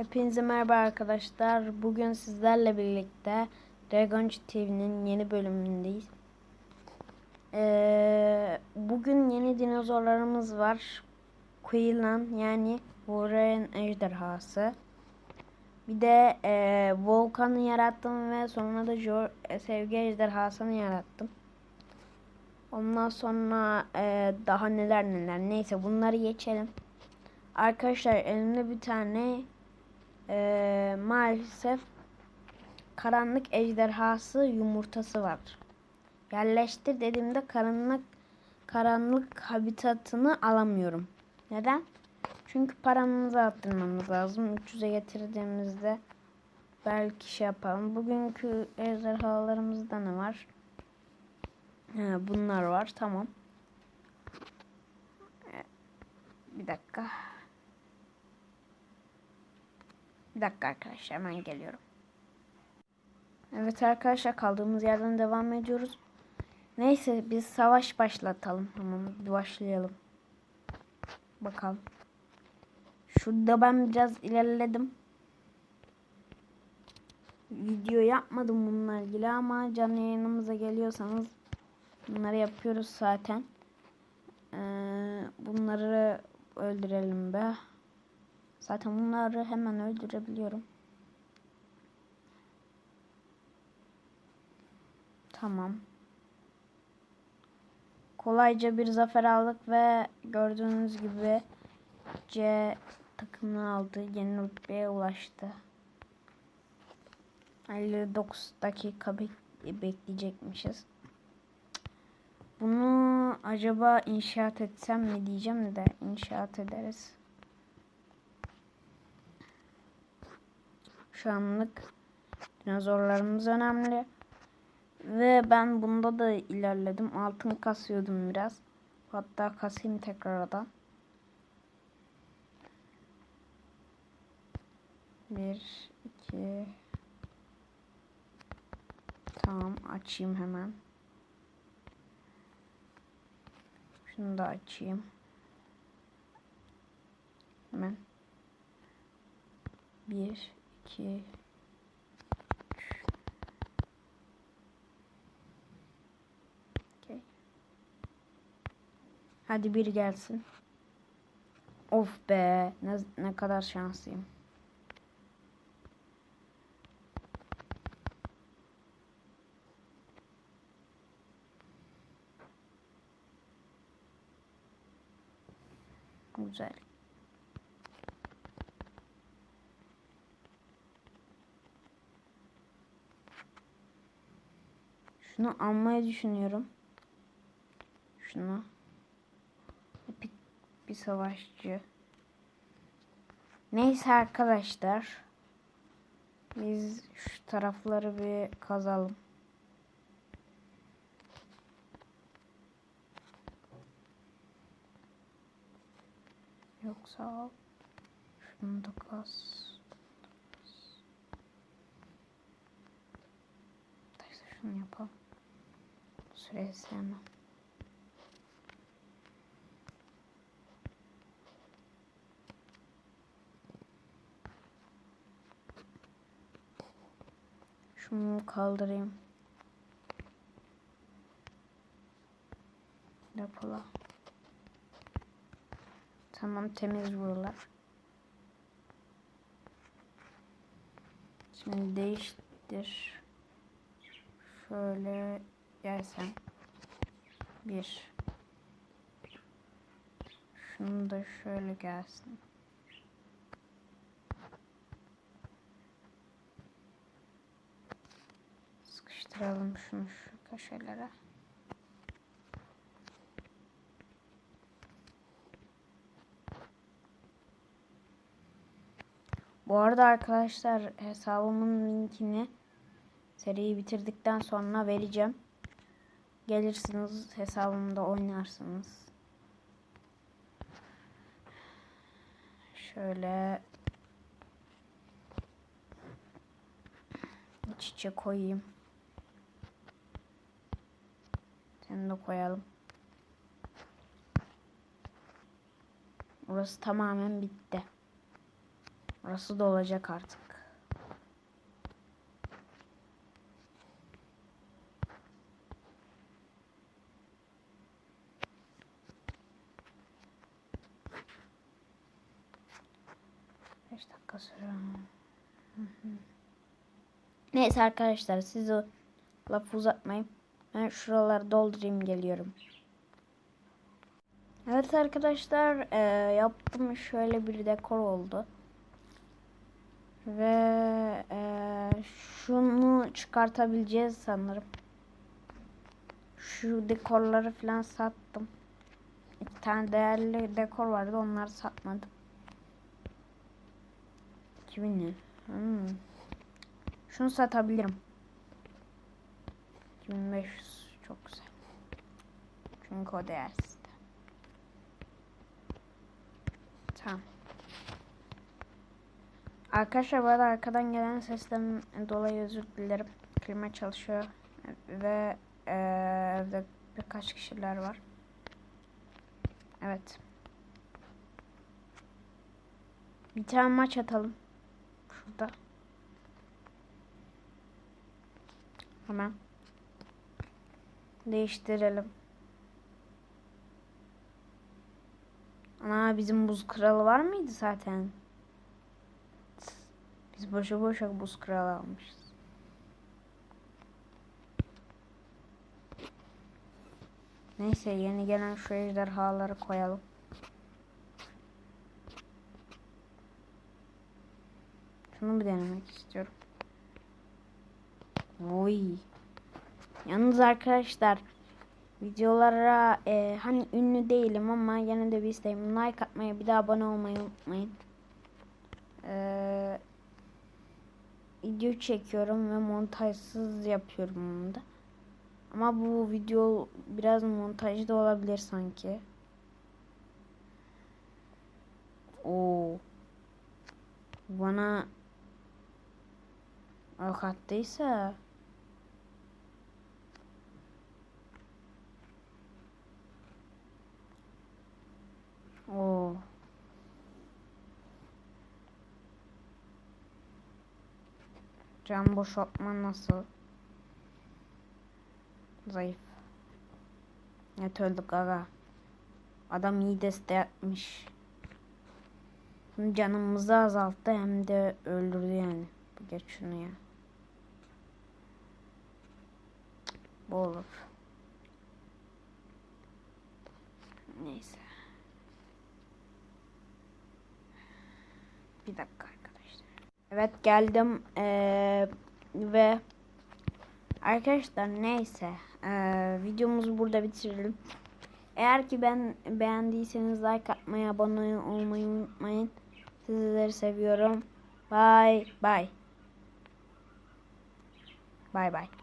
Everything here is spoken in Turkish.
Hepinize merhaba arkadaşlar. Bugün sizlerle birlikte Dragon TV'nin yeni bölümündeyiz. Ee, bugün yeni dinozorlarımız var. Quillan yani Warren ejderhası. Bir de e, Volkan'ı yarattım ve sonra da jo e, Sevgi ejderhasını yarattım. Ondan sonra e, daha neler neler. Neyse bunları geçelim. Arkadaşlar elimde bir tane e, maalesef karanlık ejderhası yumurtası var. Yerleştir dediğimde karanlık karanlık habitatını alamıyorum. Neden? Çünkü paramızı arttırmamız lazım. 300'e getirdiğimizde belki şey yapalım. Bugünkü ejderhalarımızda ne var? Ha, bunlar var. Tamam. Bir dakika. Bir dakika arkadaşlar hemen geliyorum. Evet arkadaşlar kaldığımız yerden devam ediyoruz. Neyse biz savaş başlatalım. Tamam bir başlayalım. Bakalım. Şurada ben biraz ilerledim. Video yapmadım bununla ilgili ama canlı yayınımıza geliyorsanız bunları yapıyoruz zaten. Ee, bunları öldürelim be. Zaten bunları hemen öldürebiliyorum. Tamam. Kolayca bir zafer aldık ve gördüğünüz gibi C takımını aldı. Yeni rütbeye ulaştı. 59 dakika bek- bekleyecekmişiz. Bunu acaba inşaat etsem mi diyeceğim de inşaat ederiz. Şu anlık dinozorlarımız önemli. Ve ben bunda da ilerledim. Altın kasıyordum biraz. Hatta kasayım tekrardan. Bir, iki. Tamam açayım hemen. Şunu da açayım. Hemen. Bir, iki, üç. Okey. Hadi bir gelsin. Of be. Ne, ne kadar şanslıyım. Güzel. Şunu almayı düşünüyorum. Şunu. Epik bir savaşçı. Neyse arkadaşlar. Biz şu tarafları bir kazalım. Yoksa şunu da kaz. Neyse şunu yapalım. Süreyi sevmem. Şunu kaldırayım. Depola. Tamam temiz buralar. Şimdi değiştir. Şöyle gelsen. Bir. Şunu da şöyle gelsin. Sıkıştıralım şunu şu köşelere. Bu arada arkadaşlar hesabımın linkini seriyi bitirdikten sonra vereceğim. Gelirsiniz hesabımda oynarsınız. Şöyle iç içe koyayım. Seni de koyalım. Burası tamamen bitti. Orası da olacak artık. Beş dakika sürer. Hı hı. Neyse arkadaşlar siz o lafı uzatmayın. Ben şuraları doldurayım geliyorum. Evet arkadaşlar e, yaptım şöyle bir dekor oldu. Ve e, şunu çıkartabileceğiz sanırım. Şu dekorları falan sattım. İki tane değerli dekor vardı onları satmadım. 2000 lira. Hmm. Şunu satabilirim. 2500 çok güzel. Çünkü o değersiz. Tamam. Arkadaşlar bu arada arkadan gelen sesten dolayı özür dilerim. Klima çalışıyor ve e, evde birkaç kişiler var. Evet. Bir tane maç atalım. Şurada. Hemen. Değiştirelim. Ana bizim buz kralı var mıydı zaten? Biz boşa boşa buz kralı almışız. Neyse yeni gelen şu ejderhaları koyalım. Şunu bir denemek istiyorum. Oy. Yalnız arkadaşlar videolara e, hani ünlü değilim ama yine de bir isteğim like atmayı bir de abone olmayı unutmayın. E, video çekiyorum ve montajsız yapıyorum bunu da. Ama bu video biraz montajlı da olabilir sanki. Oo. Bana ok attıysa Oo. Can boşaltma nasıl? Zayıf. Net öldük aga. Adam iyi deste yapmış. Canımızı azalttı hem de öldürdü yani. Geç şunu ya. Bu. Neyse. Bir dakika arkadaşlar. Evet geldim ee, ve arkadaşlar neyse ee, videomuzu burada bitirelim. Eğer ki ben beğendiyseniz like atmayı, abone olmayı unutmayın. Sizleri seviyorum. Bye bye. Bye bye.